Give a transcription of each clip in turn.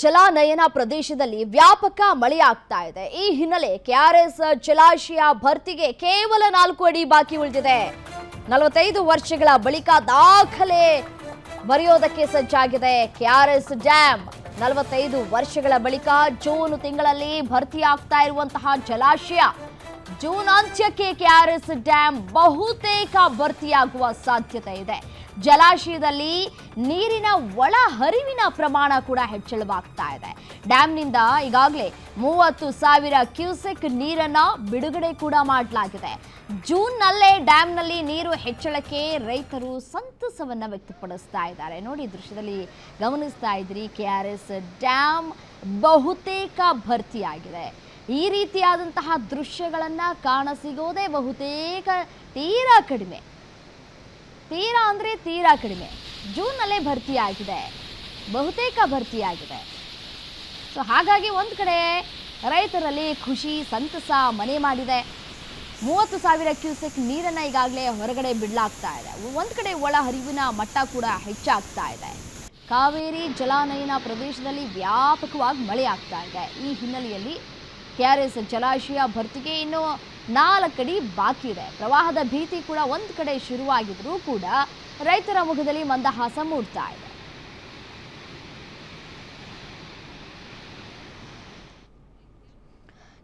ಜಲಾನಯನ ಪ್ರದೇಶದಲ್ಲಿ ವ್ಯಾಪಕ ಮಳೆಯಾಗ್ತಾ ಇದೆ. ಈ ಹಿನ್ನೆಲೆ ಕೆಆರ್ಎಸ್ ಜಲಾಶಯ ಭರ್ತಿಗೆ ಕೇವಲ ನಾಲ್ಕು ಅಡಿ ಬಾಕಿ ಉಳಿದಿದೆ. ನಲವತ್ತೈದು ವರ್ಷಗಳ ಬಳಿಕ ದಾಖಲೆ ಬರೆಯೋದಕ್ಕೆ ಸಜ್ಜಾಗಿದೆ. ಕೆಆರ್ಎಸ್ ಡ್ಯಾಮ್ ನಲವತ್ತೈದು ವರ್ಷಗಳ ಬಳಿಕ ಜೂನ್ ತಿಂಗಳಲ್ಲಿ ಭರ್ತಿಯಾಗ್ತಾ ಇರುವಂತಹ ಜಲಾಶಯ ಜೂನ್ ಅಂತ್ಯಕ್ಕೆ ಕೆಆರ್ಎಸ್ ಡ್ಯಾಂ ಬಹುತೇಕ ಭರ್ತಿಯಾಗುವ ಸಾಧ್ಯತೆ ಇದೆ. ಜಲಾಶಯದಲ್ಲಿ ನೀರಿನ ಒಳ ಹರಿವಿನ ಪ್ರಮಾಣ ಕೂಡ ಹೆಚ್ಚಳವಾಗ್ತಾ ಇದೆ. ಡ್ಯಾಮ್ನಿಂದ ಈಗಾಗಲೇ ಮೂವತ್ತು ಸಾವಿರ ಕ್ಯೂಸೆಕ್ ನೀರನ್ನ ಬಿಡುಗಡೆ ಕೂಡ ಮಾಡಲಾಗಿದೆ. ಜೂನ್ನಲ್ಲೇ ಡ್ಯಾಮ್ನಲ್ಲಿ ನೀರು ಹೆಚ್ಚಳಕ್ಕೆ ರೈತರು ಸಂತಸವನ್ನ ವ್ಯಕ್ತಪಡಿಸ್ತಾ ಇದ್ದಾರೆ. ನೋಡಿ ದೃಶ್ಯದಲ್ಲಿ ಗಮನಿಸ್ತಾ ಇದ್ರಿ, ಕೆ ಆರ್ ಎಸ್ ಡ್ಯಾಮ್ ಬಹುತೇಕ ಭರ್ತಿಯಾಗಿದೆ. ಈ ರೀತಿಯಾದಂತಹ ದೃಶ್ಯಗಳನ್ನ ಕಾಣಸಿಗೋದೇ ಬಹುತೇಕ ತೀರಾ ಕಡಿಮೆ. ತೀರಾ ಅಂದರೆ ತೀರಾ ಕಡಿಮೆ. ಜೂನ್ನಲ್ಲೇ ಭರ್ತಿಯಾಗಿದೆ. ಬಹುತೇಕ ಭರ್ತಿಯಾಗಿದೆ. ಸೊ ಹಾಗಾಗಿ ಒಂದು ಕಡೆ ರೈತರಲ್ಲಿ ಖುಷಿ, ಸಂತಸ ಮನೆ ಮಾಡಿದೆ. ಮೂವತ್ತು ಸಾವಿರ ಕ್ಯೂಸೆಕ್ ನೀರನ್ನು ಈಗಾಗಲೇ ಹೊರಗಡೆ ಬಿಡಲಾಗ್ತಾ ಇದೆ. ಒಂದು ಕಡೆ ಒಳ ಹರಿವಿನ ಮಟ್ಟ ಕೂಡ ಹೆಚ್ಚಾಗ್ತಾ ಇದೆ. ಕಾವೇರಿ ಜಲಾನಯನ ಪ್ರದೇಶದಲ್ಲಿ ವ್ಯಾಪಕವಾಗಿ ಮಳೆ ಆಗ್ತಾ ಇದೆ. ಈ ಹಿನ್ನೆಲೆಯಲ್ಲಿ ಕೆ ಆರ್ ಎಸ್ ಜಲಾಶಯ ಭರ್ತಿಗೆ ಇನ್ನು ನಾಲ್ಕಡಿ ಬಾಕಿ ಇದೆ. ಪ್ರವಾಹದ ಭೀತಿ ಕೂಡ ಒಂದು ಕಡೆ ಶುರುವಾಗಿದ್ರೂ ಕೂಡ ರೈತರ ಮುಖದಲ್ಲಿ ಮಂದಹಾಸ ಮೂಡ್ತಾ ಇದೆ.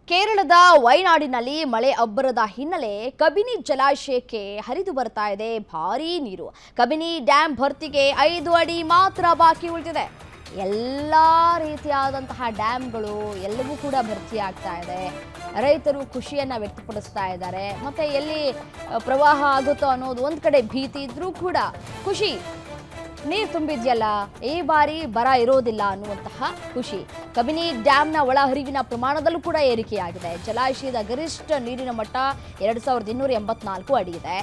ಕೇರಳದ ವೈನಾಡಿನಲ್ಲಿ ಮಳೆ ಅಬ್ಬರದ ಹಿನ್ನೆಲೆ ಕಬಿನಿ ಜಲಾಶಯಕ್ಕೆ ಹರಿದು ಬರ್ತಾ ಇದೆ ಭಾರೀ ನೀರು. ಕಬಿನಿ ಡ್ಯಾಂ ಭರ್ತಿಗೆ ಐದು ಅಡಿ ಮಾತ್ರ ಬಾಕಿ ಉಳಿದಿದೆ. ಎಲ್ಲ ರೀತಿಯಾದಂತಹ ಡ್ಯಾಮ್ಗಳು ಎಲ್ಲವೂ ಕೂಡ ಭರ್ತಿ ಆಗ್ತಾ ಇದೆ. ರೈತರು ಖುಷಿಯನ್ನು ವ್ಯಕ್ತಪಡಿಸ್ತಾ ಇದ್ದಾರೆ. ಮತ್ತು ಎಲ್ಲಿ ಪ್ರವಾಹ ಆಗುತ್ತೋ ಅನ್ನೋದು ಒಂದು ಕಡೆ ಭೀತಿ ಇದ್ದರೂ ಕೂಡ ಖುಷಿ. ನೀರು ತುಂಬಿದ್ಯಲ್ಲ, ಈ ಬಾರಿ ಬರ ಇರೋದಿಲ್ಲ ಅನ್ನುವಂತಹ ಖುಷಿ. ಕಬಿನಿ ಡ್ಯಾಮ್ನ ಒಳಹರಿವಿನ ಪ್ರಮಾಣದಲ್ಲೂ ಕೂಡ ಏರಿಕೆಯಾಗಿದೆ. ಜಲಾಶಯದ ಗರಿಷ್ಠ ನೀರಿನ ಮಟ್ಟ ಎರಡು ಸಾವಿರದ ಇನ್ನೂರ ಎಂಬತ್ನಾಲ್ಕು ಅಡಿ ಇದೆ.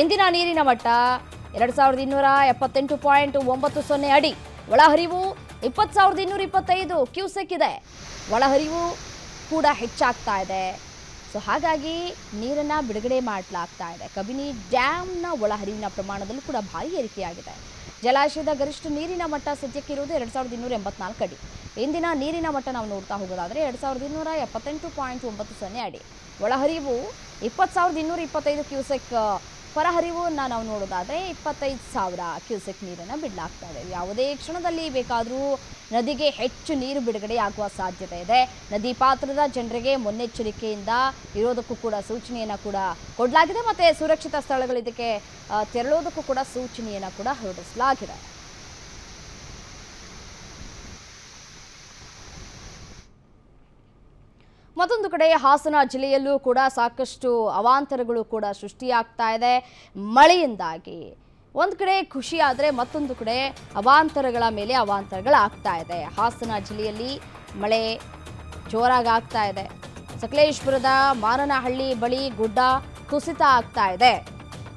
ಇಂದಿನ ನೀರಿನ ಮಟ್ಟ ಎರಡು ಸಾವಿರದ ಇನ್ನೂರ ಎಪ್ಪತ್ತೆಂಟು ಪಾಯಿಂಟ್ ಒಂಬತ್ತು ಸೊನ್ನೆ ಅಡಿ. ಒಳಹರಿವು ಇಪ್ಪತ್ತು ಸಾವಿರದ ಇನ್ನೂರ ಇಪ್ಪತ್ತೈದು ಕ್ಯೂಸೆಕ್ ಇದೆ. ಒಳಹರಿವು ಕೂಡ ಹೆಚ್ಚಾಗ್ತಾ ಇದೆ. ಸೊ ಹಾಗಾಗಿ ನೀರನ್ನು ಬಿಡುಗಡೆ ಮಾಡಲಾಗ್ತಾ ಇದೆ. ಕಬಿನಿ ಡ್ಯಾಮ್ನ ಒಳಹರಿವಿನ ಪ್ರಮಾಣದಲ್ಲೂ ಕೂಡ ಭಾರಿ ಏರಿಕೆಯಾಗಿದೆ. ಜಲಾಶಯದ ಗರಿಷ್ಠ ನೀರಿನ ಮಟ್ಟ ಸದ್ಯಕ್ಕಿರುವುದು ಎರಡು ಸಾವಿರದ ಇನ್ನೂರ ಎಂಬತ್ನಾಲ್ಕು ಅಡಿ. ಇಂದಿನ ನೀರಿನ ಮಟ್ಟ ನಾವು ನೋಡ್ತಾ ಹೋಗೋದಾದರೆ ಎರಡು ಸಾವಿರದ ಇನ್ನೂರ ಎಪ್ಪತ್ತೆಂಟು ಪಾಯಿಂಟ್ ಒಂಬತ್ತು ಸೊನ್ನೆ ಅಡಿ. ಒಳಹರಿವು ಇಪ್ಪತ್ತು ಸಾವಿರದ ಇನ್ನೂರ ಇಪ್ಪತ್ತೈದು ಕ್ಯೂಸೆಕ್ ಹೊರಹರಿವನ್ನ ನಾವು ನೋಡೋದಾದರೆ ಇಪ್ಪತ್ತೈದು ಸಾವಿರ ಕ್ಯೂಸೆಕ್ ನೀರನ್ನು ಬಿಡಲಾಗ್ತಾ ಇದೆ. ಯಾವುದೇ ಕ್ಷಣದಲ್ಲಿ ಬೇಕಾದರೂ ನದಿಗೆ ಹೆಚ್ಚು ನೀರು ಬಿಡುಗಡೆ ಆಗುವ ಸಾಧ್ಯತೆ ಇದೆ. ನದಿ ಪಾತ್ರದ ಜನರಿಗೆ ಮುನ್ನೆಚ್ಚರಿಕೆಯಿಂದ ಇರೋದಕ್ಕೂ ಕೂಡ ಸೂಚನೆಯನ್ನು ಕೂಡ ಕೊಡಲಾಗಿದೆ. ಮತ್ತು ಸುರಕ್ಷಿತ ಸ್ಥಳಗಳು ಇದಕ್ಕೆ ತೆರಳೋದಕ್ಕೂ ಕೂಡ ಸೂಚನೆಯನ್ನು ಕೂಡ ಹೊರಡಿಸಲಾಗಿದೆ. ಮತ್ತೊಂದು ಕಡೆ ಹಾಸನ ಜಿಲ್ಲೆಯಲ್ಲೂ ಕೂಡ ಸಾಕಷ್ಟು ಅವಾಂತರಗಳು ಕೂಡ ಸೃಷ್ಟಿಯಾಗ್ತಾ ಇದೆ. ಮಳೆಯಿಂದಾಗಿ ಒಂದು ಕಡೆ ಖುಷಿ ಆದರೆ ಮತ್ತೊಂದು ಕಡೆ ಅವಾಂತರಗಳ ಮೇಲೆ ಅವಾಂತರಗಳಾಗ್ತಾ ಇದೆ. ಹಾಸನ ಜಿಲ್ಲೆಯಲ್ಲಿ ಮಳೆ ಜೋರಾಗಿ ಆಗ್ತಾ ಇದೆ. ಸಕಲೇಶ್ಪುರದ ಮಾರನಹಳ್ಳಿ ಬಳಿ ಗುಡ್ಡ ಕುಸಿತ ಆಗ್ತಾ ಇದೆ.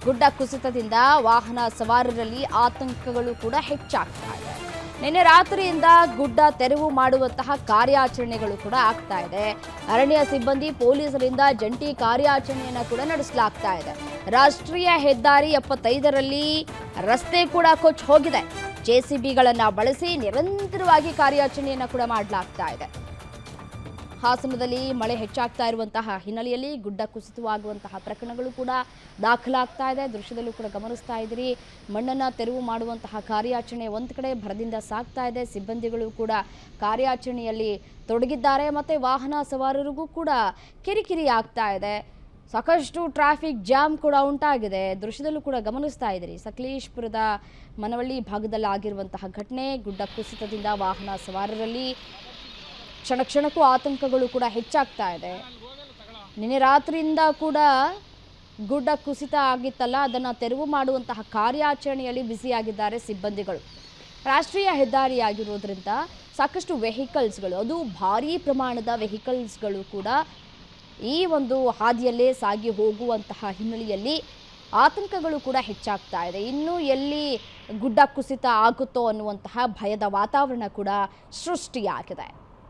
ಗುಡ್ಡ ಕುಸಿತದಿಂದ ವಾಹನ ಸವಾರರಲ್ಲಿ ಆತಂಕಗಳು ಕೂಡ ಹೆಚ್ಚಾಗ್ತಾ ಇದೆ. ನಿನ್ನೆ ರಾತ್ರಿಯಿಂದ ಗುಡ್ಡ ತೆರವು ಮಾಡುವಂತಹ ಕಾರ್ಯಾಚರಣೆಗಳು ಕೂಡ ಆಗ್ತಾ ಇದೆ. ಅರಣ್ಯ ಸಿಬ್ಬಂದಿ ಪೊಲೀಸರಿಂದ ಜಂಟಿ ಕಾರ್ಯಾಚರಣೆಯನ್ನು ಕೂಡ ನಡೆಸಲಾಗ್ತಾ ಇದೆ. ರಾಷ್ಟ್ರೀಯ ಹೆದ್ದಾರಿ ಎಪ್ಪತ್ತೈದರಲ್ಲಿ ರಸ್ತೆ ಕೂಡ ಕೊಚ್ಚಿ ಹೋಗಿದೆ. ಜೆಸಿಬಿಗಳನ್ನ ಬಳಸಿ ನಿರಂತರವಾಗಿ ಕಾರ್ಯಾಚರಣೆಯನ್ನು ಕೂಡ ಮಾಡಲಾಗ್ತಾ ಇದೆ. ಹಾಸನದಲ್ಲಿ ಮಳೆ ಹೆಚ್ಚಾಗ್ತಾ ಇರುವಂತಹ ಹಿನ್ನೆಲೆಯಲ್ಲಿ ಗುಡ್ಡ ಕುಸಿತವಾಗುವಂತಹ ಪ್ರಕರಣಗಳು ಕೂಡ ದಾಖಲಾಗ್ತಾ ಇದೆ. ದೃಶ್ಯದಲ್ಲೂ ಕೂಡ ಗಮನಿಸ್ತಾ ಇದ್ದೀರಿ. ಮಣ್ಣನ್ನು ತೆರವು ಮಾಡುವಂತಹ ಕಾರ್ಯಾಚರಣೆ ಒಂದು ಕಡೆ ಭರದಿಂದ ಸಾಗ್ತಾ ಇದೆ. ಸಿಬ್ಬಂದಿಗಳು ಕೂಡ ಕಾರ್ಯಾಚರಣೆಯಲ್ಲಿ ತೊಡಗಿದ್ದಾರೆ. ಮತ್ತು ವಾಹನ ಸವಾರರಿಗೂ ಕೂಡ ಕಿರಿಕಿರಿ ಆಗ್ತಾ ಇದೆ. ಸಾಕಷ್ಟು ಟ್ರಾಫಿಕ್ ಜಾಮ್ ಕೂಡ ಉಂಟಾಗಿದೆ. ದೃಶ್ಯದಲ್ಲೂ ಕೂಡ ಗಮನಿಸ್ತಾ ಇದ್ದೀರಿ. ಸಕಲೇಶ್ಪುರದ ಮನವಳ್ಳಿ ಭಾಗದಲ್ಲಿ ಆಗಿರುವಂತಹ ಘಟನೆ, ಗುಡ್ಡ ಕುಸಿತದಿಂದ ವಾಹನ ಸವಾರರಲ್ಲಿ ಕ್ಷಣ ಕ್ಷಣಕ್ಕೂ ಆತಂಕಗಳು ಕೂಡ ಹೆಚ್ಚಾಗ್ತಾ ಇದೆ. ನಿನ್ನೆ ರಾತ್ರಿಯಿಂದ ಕೂಡ ಗುಡ್ಡ ಕುಸಿತ ಆಗಿತ್ತಲ್ಲ, ಅದನ್ನು ತೆರವು ಮಾಡುವಂತಹ ಕಾರ್ಯಾಚರಣೆಯಲ್ಲಿ ಬ್ಯುಸಿಯಾಗಿದ್ದಾರೆ ಸಿಬ್ಬಂದಿಗಳು. ರಾಷ್ಟ್ರೀಯ ಹೆದ್ದಾರಿಯಾಗಿರೋದ್ರಿಂದ ಸಾಕಷ್ಟು ವೆಹಿಕಲ್ಸ್ಗಳು, ಅದು ಭಾರೀ ಪ್ರಮಾಣದ ವೆಹಿಕಲ್ಸ್ಗಳು ಕೂಡ ಈ ಒಂದು ಹಾದಿಯಲ್ಲೇ ಸಾಗಿ ಹೋಗುವಂತಹ ಹಿನ್ನೆಲೆಯಲ್ಲಿ ಆತಂಕಗಳು ಕೂಡ ಹೆಚ್ಚಾಗ್ತಾ ಇದೆ. ಇನ್ನು ಎಲ್ಲಿ ಗುಡ್ಡ ಕುಸಿತ ಆಗುತ್ತೋ ಅನ್ನುವಂತಹ ಭಯದ ವಾತಾವರಣ ಕೂಡ ಸೃಷ್ಟಿಯಾಗಿದೆ.